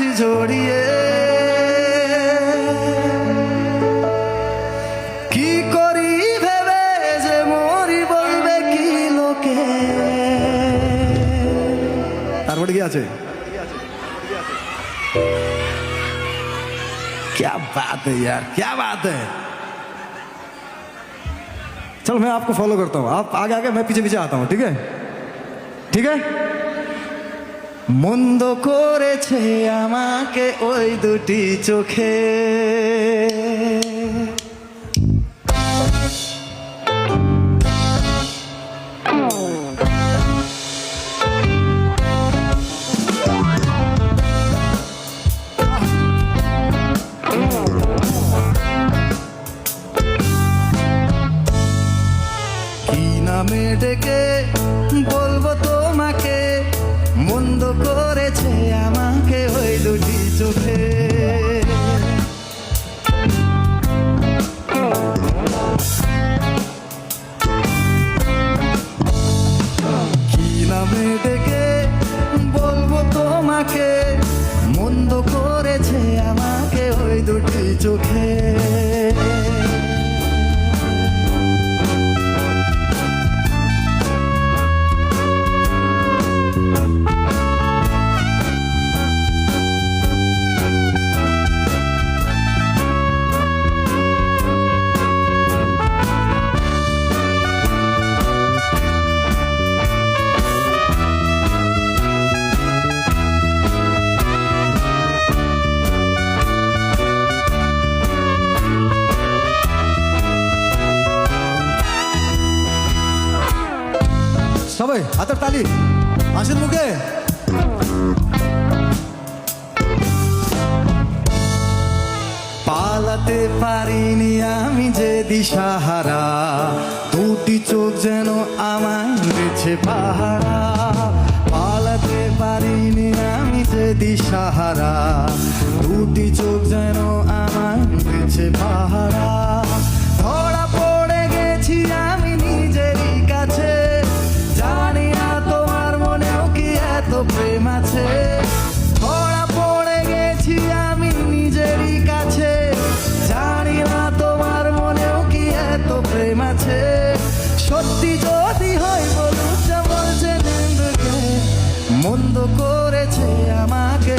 আছি জড়িয়ে কি করি ভেবে যে মরি বলবে কি লোকে তারপরে কি আছে क्या बात है यार क्या बात है चलो मैं आपको फॉलो करता हूँ आप आगे आगे मैं पीछे पीछे आता हूँ ठीक है ठीक है মন্দ করেছে আমাকে ওই দুটি চোখে। কি নামে ডেকে চোখে। ডেকে বলব মন্দ করেছে আমাকে ওই দুটি চোখে। সবাই, হাতের তালি। হাসির মুখে। পালাতে পারিনি আমি যে দিশাহারা। দুটি চোখ যেন আমায় দিচ্ছে পাহারা। পালাতে পারিনি আমি যে দিশাহারা। দুটি চোখ যেন আমায় দিচ্ছে পাহারা। আছে। সত্যি যদি হয় বলু যেমন জেনে মন্দ করেছে আমাকে।